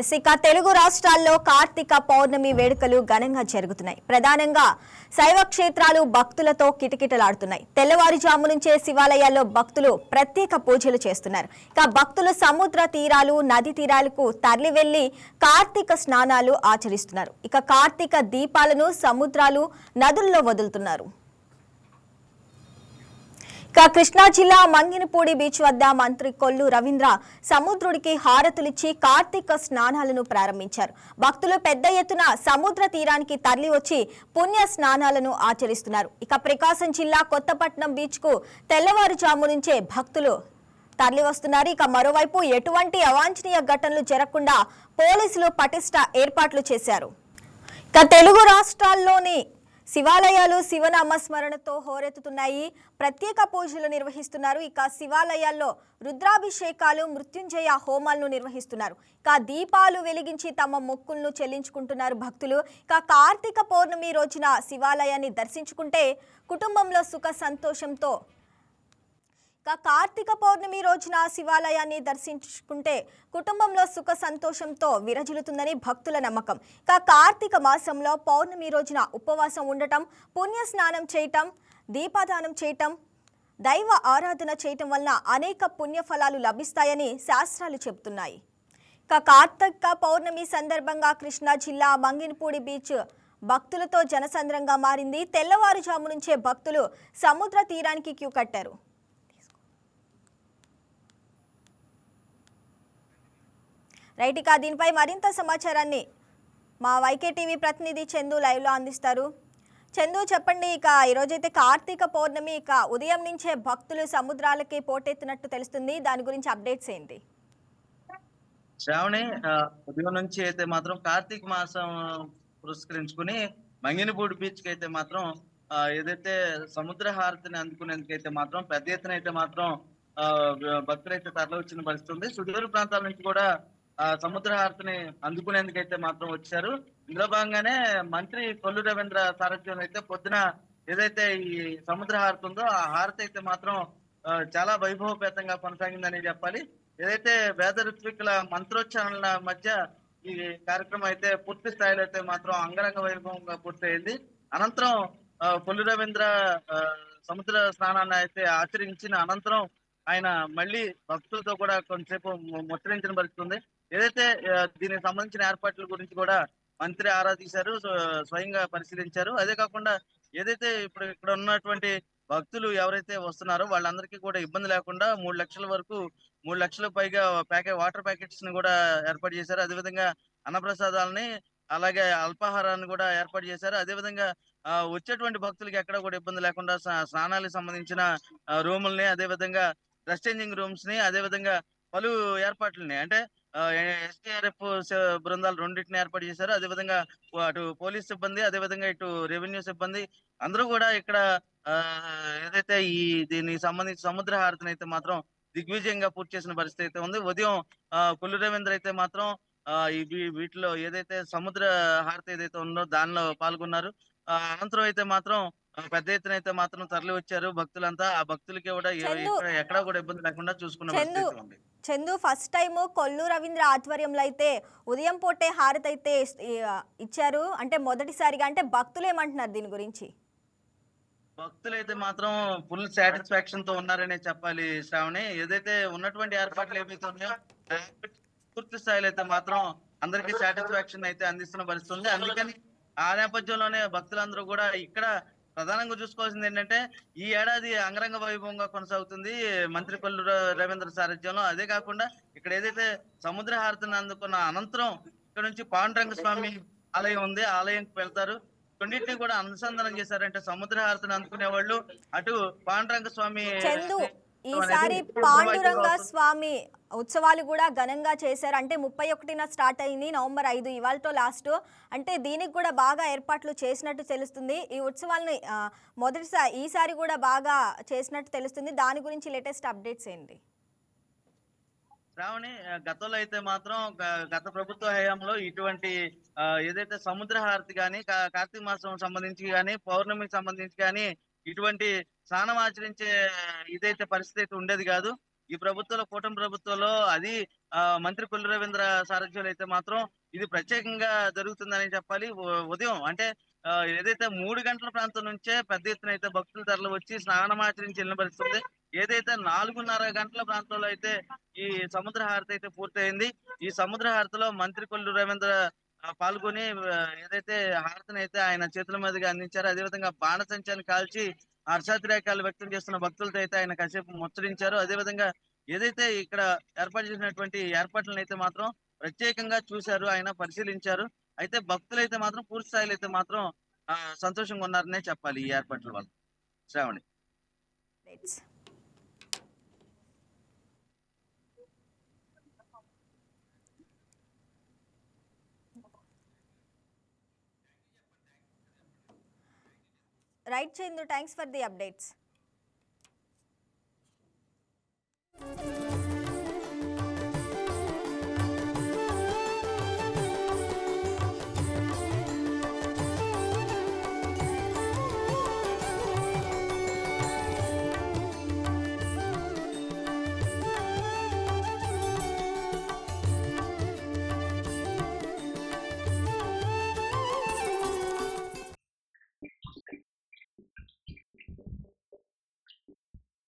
ఇక తెలుగు రాష్ట్రాల్లో కార్తీక పౌర్ణమి వేడుకలు ఘనంగా జరుగుతున్నాయి. ప్రధానంగా శైవ క్షేత్రాలు భక్తులతో కిటకిటలాడుతున్నాయి. తెల్లవారుజాము నుంచే శివాలయాల్లో భక్తులు ప్రత్యేక పూజలు చేస్తున్నారు. ఇక భక్తులు సముద్ర తీరాలు నది తీరాలకు తరలి వెళ్ళి కార్తీక స్నానాలు ఆచరిస్తున్నారు. ఇక కార్తీక దీపాలను సముద్రాలు నదుల్లో వదులుతున్నారు. ఇక కృష్ణా జిల్లా మంగినపూడి బీచ్ వద్ద మంత్రి కొల్లు రవీంద్ర సముద్రుడికి హారతులిచ్చి కార్తీక స్నానాలను ప్రారంభించారు. భక్తులు పెద్ద ఎత్తున సముద్ర తీరానికి తరలి వచ్చి పుణ్య స్నానాలను ఆచరిస్తున్నారు. ఇక ప్రకాశం జిల్లా కొత్తపట్నం బీచ్కు తెల్లవారుజాము నుంచే భక్తులు తరలి వస్తున్నారు ఇక మరోవైపు ఎటువంటి అవాంఛనీయ ఘటనలు జరగకుండా పోలీసులు పటిష్ట ఏర్పాట్లు చేశారు. ఇక తెలుగు రాష్ట్రాల్లోని శివాలయాలు శివనామ స్మరణతో హోరెత్తుతున్నాయి. ప్రత్యేక పూజలు నిర్వహిస్తున్నారు. ఇక శివాలయాల్లో రుద్రాభిషేకాలు మృత్యుంజయ హోమాలను నిర్వహిస్తున్నారు. ఇక దీపాలు వెలిగించి తమ మొక్కులను చెల్లించుకుంటున్నారు భక్తులు. ఇక కార్తీక పౌర్ణమి రోజున శివాలయాన్ని దర్శించుకుంటే కుటుంబంలో సుఖ సంతోషంతో కార్తీక పౌర్ణమి రోజున శివాలయాన్ని దర్శించుకుంటే కుటుంబంలో సుఖ సంతోషంతో విరజిల్లుతుందని భక్తుల నమ్మకం. ఇక కార్తీక మాసంలో పౌర్ణమి రోజున ఉపవాసం ఉండటం పుణ్య స్నానం చేయటం దీపాదానం చేయటం దైవ ఆరాధన చేయటం వలన అనేక పుణ్యఫలాలు లభిస్తాయని శాస్త్రాలు చెబుతున్నాయి. ఇక కార్తీక పౌర్ణమి సందర్భంగా కృష్ణా జిల్లా మంగినపూడి బీచ్ భక్తులతో జనసంద్రంగా మారింది. తెల్లవారుజాము నుంచే భక్తులు సముద్ర తీరానికి క్యూ కట్టారు. రైట్ ఇక దీనిపై మరింత సమాచారాన్ని మా వైకే టీవీ ప్రతినిధి చందు లైవ్లో అందిస్తారు. చందు చెప్పండి ఇక ఈరోజైతే కార్తీక పౌర్ణమి ఇక ఉదయం నుంచే భక్తులు సముద్రాలకి పోటెత్తినట్టు తెలుస్తుంది. దాని గురించి అప్డేట్స్ ఏంటి? శ్రావణి ఉదయం నుంచి అయితే మాత్రం కార్తీక మాసం పురస్కరించుకుని మంగినపూడి బీచ్కి అయితే మాత్రం ఏదైతే సముద్ర హారతిని అందుకునేందుకైతే మాత్రం పెద్ద ఎత్తున అయితే మాత్రం భక్తులైతే తరలి వచ్చిన పరిస్థితి ఉంది. సుదూర ప్రాంతాల నుంచి కూడా సముద్ర హారతిని అందుకునేందుకైతే మాత్రం వచ్చారు. ఇందులో భాగంగానే మంత్రి కొల్లు రవీంద్ర సారథ్యం అయితే పొద్దున ఏదైతే ఈ సముద్ర హారతి ఉందో ఆ హారతి అయితే మాత్రం చాలా వైభవపేతంగా కొనసాగిందని చెప్పాలి. ఏదైతే వేద ఋత్వికుల మంత్రోచ్చారణల మధ్య ఈ కార్యక్రమం అయితే పూర్తి స్థాయిలో అయితే మాత్రం అంగరంగ వైభవంగా పూర్తయింది. అనంతరం ఆ, కొల్లు రవీంద్ర ఆ, సముద్ర స్నానాన్ని అయితే ఆచరించిన అనంతరం ఆయన మళ్ళీ భక్తులతో కూడా కొంతసేపు ము- ముచ్చరించిన పరిస్థితి ఉంది ఏదైతే దీనికి సంబంధించిన ఏర్పాట్ల గురించి కూడా మంత్రి ఆరా తీశారు స్వయంగా పరిశీలించారు. అదే కాకుండా ఏదైతే ఇప్పుడు ఇక్కడ ఉన్నటువంటి భక్తులు ఎవరైతే వస్తున్నారో వాళ్ళందరికీ కూడా ఇబ్బంది లేకుండా మూడు లక్షల వరకు మూడు లక్షల పైగా ప్యాకెట్ వాటర్ ప్యాకెట్స్ని కూడా ఏర్పాటు చేశారు. అదేవిధంగా అన్నప్రసాదాలని అలాగే అల్పాహారాన్ని కూడా ఏర్పాటు చేశారు. అదేవిధంగా వచ్చేటువంటి భక్తులకి ఎక్కడ కూడా ఇబ్బంది లేకుండా స్నానాలకు సంబంధించిన రూముల్ని అదేవిధంగా డ్రెస్ చేంజింగ్ రూమ్స్ని అదేవిధంగా పలు ఏర్పాట్లని అంటే ఎస్డిఆర్ఎఫ్ బృందాలు రెండింటిని ఏర్పాటు చేశారు. అదేవిధంగా అటు పోలీస్ సిబ్బంది అదేవిధంగా ఇటు రెవెన్యూ సిబ్బంది అందరూ కూడా ఇక్కడ ఆ, ఏదైతే ఈ దీనికి సంబంధించి సముద్ర హారతిని అయితే మాత్రం దిగ్విజయంగా పూర్తి చేసిన పరిస్థితి అయితే ఉంది. ఉదయం ఆ, కొల్లు రవీంద్ర అయితే మాత్రం ఆ, ఈ వీటిలో ఏదైతే సముద్ర హారతి ఏదైతే ఉందో దానిలో పాల్గొన్నారు. అనంతరం అయితే మాత్రం పెద్ద ఎత్తున అయితే మాత్రం తరలి వచ్చారు భక్తులంతా ఆ భక్తులకి కూడా. ఎక్కడ కూడా ఇబ్బంది లేకుండా చూసుకున్న చందు. అయితే ఫస్ట్ టైం కొల్లు రవీంద్ర ఆధ్వర్యంలో అయితే ఉదయం పూటే హారతి అయితే ఇచ్చారు అంటే మొదటిసారిగా అంటే భక్తులు ఏమంటున్నారు దీని గురించి భక్తులైతే మాత్రం ఫుల్ సాటిస్ఫాక్షన్తో ఉన్నారనే చెప్పాలి శ్రావణి ఏదైతే ఉన్నటువంటి ఏర్పాట్లు ఏవైతే ఉన్నాయో పూర్తి స్థాయిలో అయితే మాత్రం అందరికీ సాటిస్ఫాక్షన్ అయితే అందిస్తున్న పరిస్థితి ఉంది అందుకని ఆ నేపథ్యంలోనే భక్తులందరూ కూడా ఇక్కడ ప్రధానంగా చూసుకోవాల్సింది ఏంటంటే ఈ ఏడాది అంగరంగ వైభవంగా కొనసాగుతుంది మంత్రి కొల్లు రవీంద్ర సారథ్యంలో. అదే కాకుండా ఇక్కడ ఏదైతే సముద్ర హారతిని అందుకున్న అనంతరం ఇక్కడ నుంచి పాండురంగ స్వామి ఆలయం ఉంది. ఆలయంకి వెళ్తారు. రెండింటిని కూడా అనుసంధానం చేశారంటే సముద్ర హారతిని అందుకునే వాళ్ళు అటు పాండురంగ స్వామి ఈసారి పాండురంగ. స్వామి ఉత్సవాలు కూడా ఘనంగా చేశారు. అంటే ముప్పై ఒకటిన స్టార్ట్ అయింది నవంబర్ ఐదు ఇవాళతో లాస్ట్. అంటే దీనికి కూడా బాగా ఏర్పాట్లు చేసినట్టు తెలుస్తుంది. ఈ ఉత్సవాలని మొదటిసారి ఈసారి కూడా బాగా చేసినట్టు తెలుస్తుంది. దాని గురించి లేటెస్ట్ అప్డేట్స్ ఏంటి? శ్రావణి గతంలో అయితే మాత్రం గత ప్రభుత్వ హయాంలో ఇటువంటి ఏదైతే సముద్ర హారతి కానీ కార్తీక మాసం సంబంధించి కానీ పౌర్ణమికి సంబంధించి కానీ ఇటువంటి స్నానం ఆచరించే ఇదైతే పరిస్థితి అయితే ఉండేది కాదు. ఈ ప్రభుత్వంలో కూటమి ప్రభుత్వంలో అది మంత్రి కొల్లు రవీంద్ర సారథ్యంలో అయితే మాత్రం ఇది ప్రత్యేకంగా జరుగుతుందని చెప్పాలి. ఉదయం అంటే ఏదైతే మూడు గంటల ప్రాంతం నుంచే పెద్ద ఎత్తున అయితే భక్తుల తరలి వచ్చి స్నానం ఆచరించి వెళ్ళిన పరిస్థితి ఏదైతే నాలుగున్నర గంటల ప్రాంతంలో అయితే ఈ సముద్ర హారతి అయితే పూర్తయింది. ఈ సముద్ర హారతిలో మంత్రి కొల్లు రవీంద్ర పాల్గొని ఏదైతే హారతిని అయితే ఆయన చేతుల మీదుగా అందించారో అదేవిధంగా బాణసంచాన్ని కాల్చి హర్షాతిరేకాలు వ్యక్తం చేస్తున్న భక్తులతో అయితే ఆయన కాసేపు ముచ్చరించారు అదేవిధంగా ఏదైతే ఇక్కడ ఏర్పాటు చేసినటువంటి ఏర్పాట్లను అయితే మాత్రం ప్రత్యేకంగా చూశారు ఆయన పరిశీలించారు. అయితే భక్తులు అయితే మాత్రం పూర్తి స్థాయిలో అయితే మాత్రం సంతోషంగా ఉన్నారనే చెప్పాలి ఈ ఏర్పాట్ల వల్ల. Shravani. Right, Chindu, thanks for the updates.